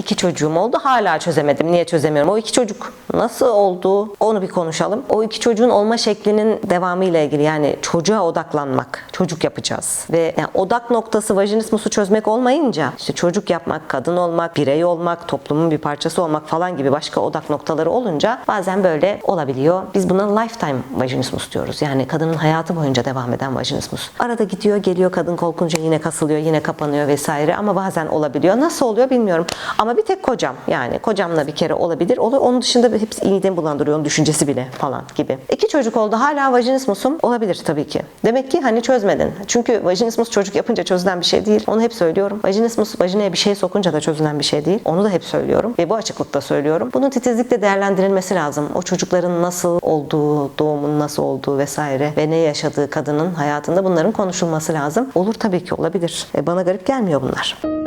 İki çocuğum oldu. Hala çözemedim. Niye çözemiyorum? O iki çocuk nasıl oldu? Onu bir konuşalım. O iki çocuğun olma şeklinin devamıyla ilgili yani çocuğa odaklanmak. Çocuk yapacağız. Ve yani odak noktası vajinismusu çözmek olmayınca işte çocuk yapmak, kadın olmak, birey olmak, toplumun bir parçası olmak falan gibi başka odak noktaları olunca bazen böyle olabiliyor. Biz buna lifetime vajinismus diyoruz. Yani kadının hayatı boyunca devam eden vajinismus. Arada gidiyor, geliyor kadın korkunca yine kasılıyor, yine kapanıyor vesaire ama bazen olabiliyor. Nasıl oluyor bilmiyorum. Ama bir tek kocam yani kocamla bir kere olabilir. Olur. Onun dışında hepsi iğneden bulandırıyor. Onun düşüncesi bile falan gibi. İki çocuk oldu. Hala vajinismusum olabilir tabii ki. Demek ki hani çözmedin. Çünkü vajinismus çocuk yapınca çözülen bir şey değil. Onu hep söylüyorum. Vajinismus vajinaya bir şey sokunca da çözülen bir şey değil. Onu da hep söylüyorum. Ve bu açıklıkta söylüyorum. Bunun titizlikle değerlendirilmesi lazım. O çocukların nasıl olduğu, doğumun nasıl olduğu vesaire ve ne yaşadığı kadının hayatında bunların konuşulması lazım. Olur tabii ki olabilir. E bana garip gelmiyor bunlar.